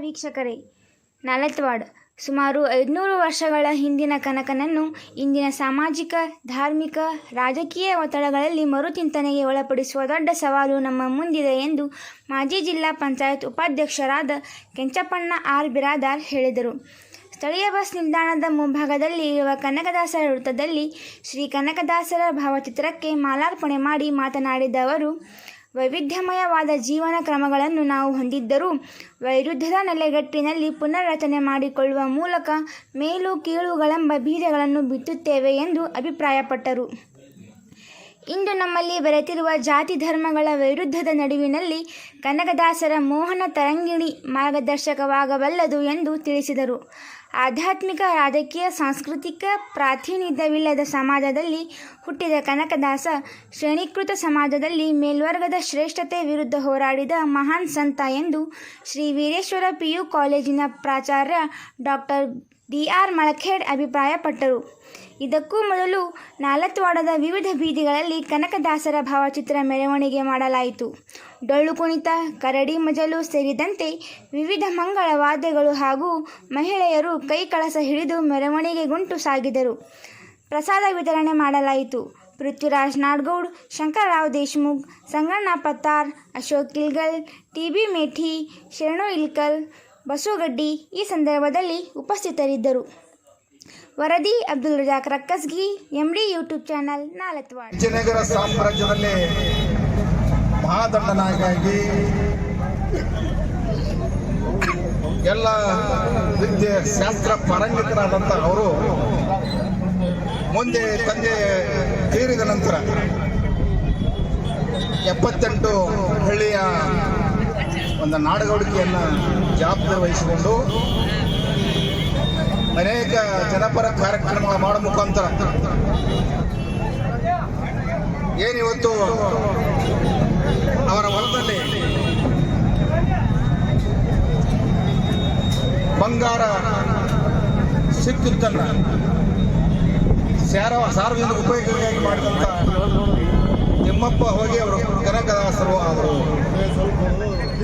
ವೀಕ್ಷಕರೇ, ನಾಲತ್ವಾಡ್. ಸುಮಾರು ಐದುನೂರು ವರ್ಷಗಳ ಹಿಂದಿನ ಕನಕನನ್ನು ಇಂದಿನ ಸಾಮಾಜಿಕ, ಧಾರ್ಮಿಕ, ರಾಜಕೀಯ ಒತ್ತಡಗಳಲ್ಲಿ ಮರುಚಿಂತನೆಗೆ ಒಳಪಡಿಸುವ ದೊಡ್ಡ ಸವಾಲು ನಮ್ಮ ಮುಂದಿದೆ ಎಂದು ಮಾಜಿ ಜಿಲ್ಲಾ ಪಂಚಾಯತ್ ಉಪಾಧ್ಯಕ್ಷರಾದ ಕೆಂಚಪ್ಪಣ್ಣ ಆರ್. ಬಿರಾದಾರ್ ಹೇಳಿದರು. ಸ್ಥಳೀಯ ಬಸ್ ನಿಲ್ದಾಣದ ಮುಂಭಾಗದಲ್ಲಿ ಇರುವ ಕನಕದಾಸರ ವೃತ್ತದಲ್ಲಿ ಶ್ರೀ ಕನಕದಾಸರ ಭಾವಚಿತ್ರಕ್ಕೆ ಮಾಲಾರ್ಪಣೆ ಮಾಡಿ ಮಾತನಾಡಿದ ಅವರು ವೈವಿಧ್ಯಮಯವಾದ ಜೀವನ ಕ್ರಮಗಳನ್ನು ನಾವು ಹೊಂದಿದ್ದರೂ ವೈರುದ್ಧದ ನೆಲೆಗಟ್ಟಿನಲ್ಲಿ ಪುನರ್ರಚನೆ ಮಾಡಿಕೊಳ್ಳುವ ಮೂಲಕ ಮೇಲು ಕೀಳುಗಳೆಂಬ ಬೀಜಗಳನ್ನು ಬಿತ್ತುತ್ತೇವೆ ಎಂದು ಅಭಿಪ್ರಾಯಪಟ್ಟರು. ಇಂದು ನಮ್ಮಲ್ಲಿ ಬೆರೆತಿರುವ ಜಾತಿ ಧರ್ಮಗಳ ವೈರುದ್ಧದ ನಡುವಿನಲ್ಲಿ ಕನಕದಾಸರ ಮೋಹನ ತರಂಗಿಣಿ ಮಾರ್ಗದರ್ಶಕವಾಗಬಲ್ಲದು ಎಂದು ತಿಳಿಸಿದರು. ಆಧ್ಯಾತ್ಮಿಕ ರಾಜಕೀಯ ಸಾಂಸ್ಕೃತಿಕ ಪ್ರಾತಿನಿಧ್ಯವಿಲ್ಲದ ಸಮಾಜದಲ್ಲಿ ಹುಟ್ಟಿದ ಕನಕದಾಸ ಶ್ರೇಣೀಕೃತ ಸಮಾಜದಲ್ಲಿ ಮೇಲ್ವರ್ಗದ ಶ್ರೇಷ್ಠತೆ ವಿರುದ್ಧ ಹೋರಾಡಿದ ಮಹಾನ್ ಸಂತ ಎಂದು ಶ್ರೀ ವೀರೇಶ್ವರ ಪಿಯು ಕಾಲೇಜಿನ ಪ್ರಾಚಾರ್ಯ ಡಾಕ್ಟರ್ ಡಿ ಆರ್ ಮಳಖೇಡ್ ಅಭಿಪ್ರಾಯಪಟ್ಟರು. ಇದಕ್ಕೂ ಮೊದಲು ನಾಲತ್ವಾಡದ ವಿವಿಧ ಬೀದಿಗಳಲ್ಲಿ ಕನಕದಾಸರ ಭಾವಚಿತ್ರ ಮೆರವಣಿಗೆ ಮಾಡಲಾಯಿತು. ಡೊಳ್ಳು ಕುಣಿತ, ಕರಡಿ ಮಜಲು ಸೇರಿದಂತೆ ವಿವಿಧ ಮಂಗಳ ವಾದ್ಯಗಳು ಹಾಗೂ ಮಹಿಳೆಯರು ಕೈ ಕಳಸ ಹಿಡಿದು ಮೆರವಣಿಗೆಗುಂಟು ಸಾಗಿದರು. ಪ್ರಸಾದ ವಿತರಣೆ ಮಾಡಲಾಯಿತು. ಪೃಥ್ವಿರಾಜ್ ನಾಡ್ಗೌಡ್, ಶಂಕರರಾವ್ ದೇಶ್ಮುಖ್, ಸಂಗಣ್ಣ ಪತ್ತಾರ್, ಅಶೋಕ್ ಕಿಲ್ಗಲ್ ಟಿ ಬಿ ಮೇಠಿ, ಶರಣು ಇಲ್ಕಲ್ ಬಸುಗಡ್ಡಿ ಈ ಸಂದರ್ಭದಲ್ಲಿ ಉಪಸ್ಥಿತರಿದ್ದರು. ವರದಿ Abdul Razak Rakkasgi MD YouTube channel Nalatwad Vijayanagara ಸಾಮ್ರಾಜ್ಯದಲ್ಲಿ ಮಹಾದಂಡನಾಗಿ ಎಲ್ಲ ವಿದ್ಯೆ ಶಾಸ್ತ್ರ ಪಾರಂಗಿತರಾದಂಥ ಅವರು ಮುಂದೆ ತಂದೆ ತೀರಿದ ನಂತರ ಎಪ್ಪತ್ತೆಂಟು ಹಳ್ಳಿಯ ಒಂದು ನಾಡಗೌಡಿಕೆಯನ್ನು ಜವಾಬ್ದಾರಿ ವಹಿಸಿಕೊಂಡು ಅನೇಕ ಜನಪರ ಕಾರ್ಯಕ್ರಮಗಳು ಮಾಡೋ ಮುಖಾಂತರ ಏನಿವತ್ತು ಅವರ ಹೊಲದಲ್ಲಿ ಬಂಗಾರ ಸಿಕ್ಕುತ್ತನ್ನ ಸಾರ ಸಾರ್ವಜನಿಕ ಉಪಯೋಗಕ್ಕಾಗಿ ಮಾಡಿದಂಥ ತಿಮ್ಮಪ್ಪ ಹೋಗಿ ಅವರು ಕನಕದಾಸರು ಆದರು.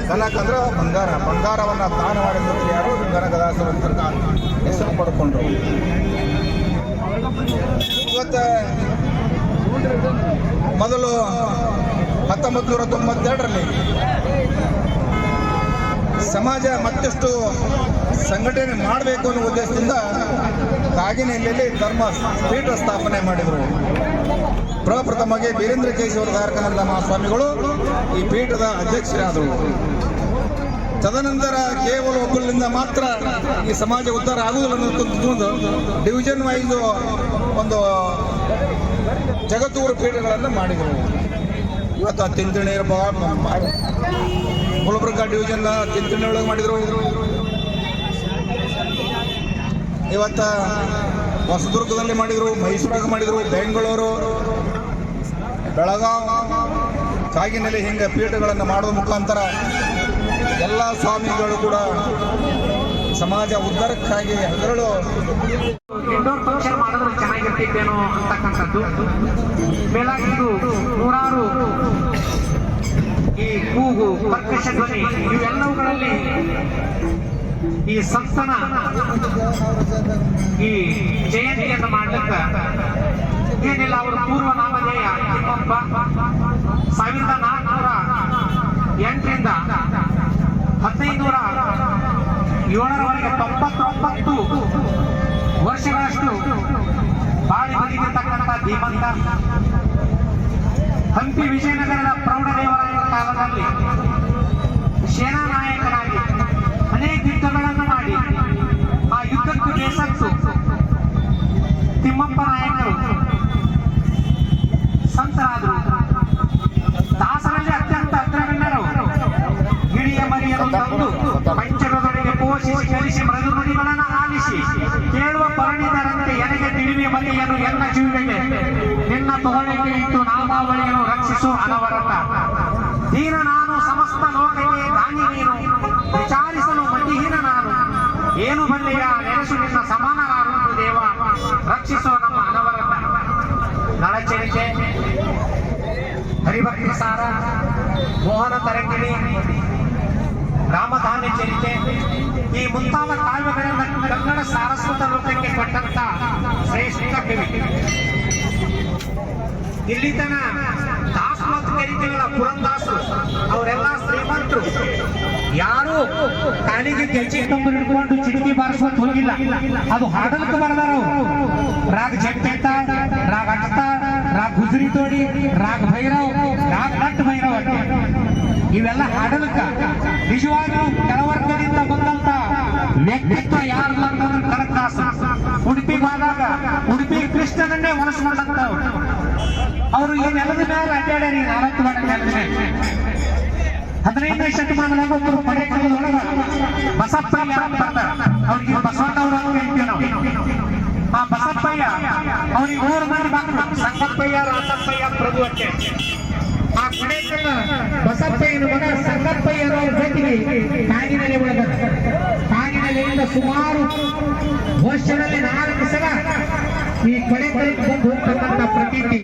ಕನಕ ಅಂದ್ರೆ ಬಂಗಾರ, ಬಂಗಾರವನ್ನು ದಾನ ಮಾಡಿದ್ರು ಯಾರು? ಕನಕದಾಸರು ಅಂತ ಹೆಸರು ಪಡ್ಕೊಂಡ್ರು. ಇವತ್ತು ಮೊದಲು ಹತ್ತೊಂಬತ್ತು ನೂರ ತೊಂಬತ್ತೆರಡರಲ್ಲಿ ಸಮಾಜ ಮತ್ತಷ್ಟು ಸಂಘಟನೆ ಮಾಡಬೇಕು ಅನ್ನೋ ಉದ್ದೇಶದಿಂದ ಕಾಗಿನೆಲೆಯಲ್ಲಿ ಧರ್ಮ ಪೀಠ ಸ್ಥಾಪನೆ ಮಾಡಿದರು. ಪ್ರಪ್ರಥಮವಾಗಿ ವೀರೇಂದ್ರ ಕೇಶವರ ಧಾರಕನಂದ ಮಹಾಸ್ವಾಮಿಗಳು ಈ ಪೀಠದ ಅಧ್ಯಕ್ಷರಾದರು. ತದನಂತರ ಕೇವಲ ಒಬ್ಬರಿಂದ ಮಾತ್ರ ಈ ಸಮಾಜ ಉದ್ಧಾರ ಆಗುವುದಿಲ್ಲ ಡಿವಿಷನ್ ವೈಸ್ ಒಂದು ಜಗತ್ತೂರು ಪೀಠಗಳನ್ನು ಮಾಡಿದರು. ಇವತ್ತು ಆ ತಿಂತಿಣಿ ಗುಲ್ಬರ್ಗ ಡಿವಿಷನ್ ತಿಂತಿಣಿ ಒಳಗೆ ಮಾಡಿದರು. ಇವತ್ತ ಹೊಸದುರ್ಗದಲ್ಲಿ ಮಾಡಿದರು, ಮೈಸೂರಾಗ ಮಾಡಿದರು, ಬೆಂಗಳೂರು, ಬೆಳಗಾವ ಕಾಗಿನಲ್ಲಿ ಹಿಂಗೆ ಪೀಠಗಳನ್ನು ಮಾಡುವ ಮುಖಾಂತರ ಎಲ್ಲ ಸ್ವಾಮಿಗಳು ಕೂಡ ಸಮಾಜ ಉದ್ಧಾರಕ್ಕಾಗಿ ಮಾಡಿದ್ರೆ ಚೆನ್ನಾಗಿರ್ತಿತ್ತೇನೋ ಅಂತಕ್ಕಂಥದ್ದು. ಮೇಲಾಗಿ ನೂರಾರು ಈ ಕೂಗು ಕರ್ಕಶ ಧ್ವನಿ, ಇವೆಲ್ಲವುಗಳಲ್ಲಿ ಈ ಸಂಸ್ಥಾನ, ಈ ಜಯಂತಿಯನ್ನು ಮಾಡ್ಲಿಕ್ಕೆ ಏನಿಲ್ಲ, ಅವರ ಪೂರ್ವ ನಾಮಧೇಯ ತಿಮ್ಮಪ್ಪ ಸಾವಿರದ ನಾಲ್ಕುನೂರ ಎಂಟರಿಂದ ಹದಿನೈದುನೂರ ಏಳರವರೆಗೆ ತೊಂಬತ್ತೊಂಬತ್ತು ವರ್ಷಗಳಷ್ಟು ಬಾಳಿ ಬದುಕಿರ್ತಕ್ಕಂಥ ಧೀಮಂತ ಹಂಪಿ ವಿಜಯನಗರದ ಪ್ರೌಢದೇವರಾಯನ ಕಾಲದಲ್ಲಿ ತಿಮ್ಮಪ್ಪ ನಾಯಕರು ಸಂತರಾದರು. ದಾಸರಲ್ಲಿ ಅತ್ಯಂತ ಅಗ್ರಗಣ್ಯರು. ಗಿಳಿಯ ಮರಿಯನ್ನು ತಂದು ಪಂಚರದೊಳಗೆ ಪೋಷಿಸಿ ಕಲಿಸಿ ಮೃದು ನುಡಿಗಳನ್ನು ಆಲಿಸಿ ಕೇಳುವ ಪರಿಣಿತರಂತೆ ಎನಗೆ ತಿಳಿವೆ ಮನೆಯನ್ನು ಎನ್ನ ಜೀವಿಗೆ ನಿನ್ನ ತೊಗಳಿಗೆ ಇಟ್ಟು ನಾಮಾವಳಿಯನ್ನು ರಕ್ಷಿಸು ಅನವರತ. ರಕ್ಷಿಸು ನಮ್ಮ ಹಣವರನ್ನ. ನಳಚರಿಕೆ ಹರಿಭಕ್ತಿ ಸಾರ, ಮೋಹನ ತರಂಗಿಣಿ ರಾಮಧಾನ್ಯ ಚರಿತೆ, ಈ ಮುಂತಾದ ಕಾವ್ಯಗಳನ್ನು ಕನ್ನಡ ಸಾರಸ್ವತ ಲೋಕಕ್ಕೆ ಕೊಟ್ಟಂತ ಶ್ರೇಷ್ಠ ಕವಿ. ಇಲ್ಲಿತನ ತನ ದಾಸ ಮತ್ತು ಕರಿತೀವಲ್ಲ ಪುರಂದಾಸರು ಅವರೆಲ್ಲ ಶ್ರೀಮಂತರು. ಯಾರು ಕಾಲಿಗೆ ಗೆಜ್ಜೆ ತುಂಬ ಹಿಡ್ಕೊಂಡು ಚಿಡಿಕೆ ಬಾರಿಸುವ ಹೋಗಿಲ್ಲ. ಅದು ಹಾಡಲಿಕ್ಕೆ ಬರದಾರ ರಾಗ ಜಗ್ಪೇತ ರಾಗ अटता ರಾಗ ಗುಜರಿ ತೋಡಿ ರಾಗ ಭೈರವ್ ರಾಗ ನಟ್ ಭೈರವ್ ಇವೆಲ್ಲ ಹಾಡಲಕ್ಕ ನಿಜವಾಗ್ಲೂ ಕೆಳವರ್ಗದಿಂದ ಬಂದಂತ ವ್ಯಕ್ತಿತ್ವ ಯಾರಲ್ಲ ಅಂತಂದ್ರೆ ಕನಕದಾಸ ಉಡುಪಿ ಹೋದಾಗ, ಉಡುಪಿ ಕೃಷ್ಣನನ್ನೇ ಒಲಿಸ್ಕೊಂಡಂತವ್ರು ಅವರು ಈ ನೆಲದ ಮೇಲೆ ಅಡ್ಡಾಡ್ಯಾರ, ಈ ನಾಲ್ಕು ಮೇಲೆ. ಹದಿನೈದನೇ ಶತಮಾನದಾಗ ಒಬ್ಬರು ಪಡೆಗಳೊಳಗ ಬಸಪ್ಪ ಯಾರು ಅವ್ರಿಗೆ ಬಸವಣ್ಣವರು ಹೇಳ್ತೀವಿ ನಾವು? ಆ ಅವನಿಗೆ ಮೂರು ಮಂದಿ ಮಕ್ಕಳು ಸಂಗಪ್ಪಯ್ಯ ರಾಸಪ್ಪಯ್ಯ ಪ್ರಭು ಅಂತೆ ಆ ಗಣೇಶನ ಬಸಪ್ಪಯ್ಯನ ಮಗ ಸಂಗಪ್ಪಯ್ಯರ ಜೊತೆಗೆ ಕಾಗಿನೆಲೆ ಒಳಗ. ಕಾಗಿನೆಲೆಯಿಂದ ಸುಮಾರು ವರ್ಷದಲ್ಲಿ ನಾಲ್ಕು ಸಲ ಈ ಕಡೆ ಕಡೆ ಬಂದು ಹೋಗ್ತಕ್ಕಂಥ ಪ್ರತೀತಿ.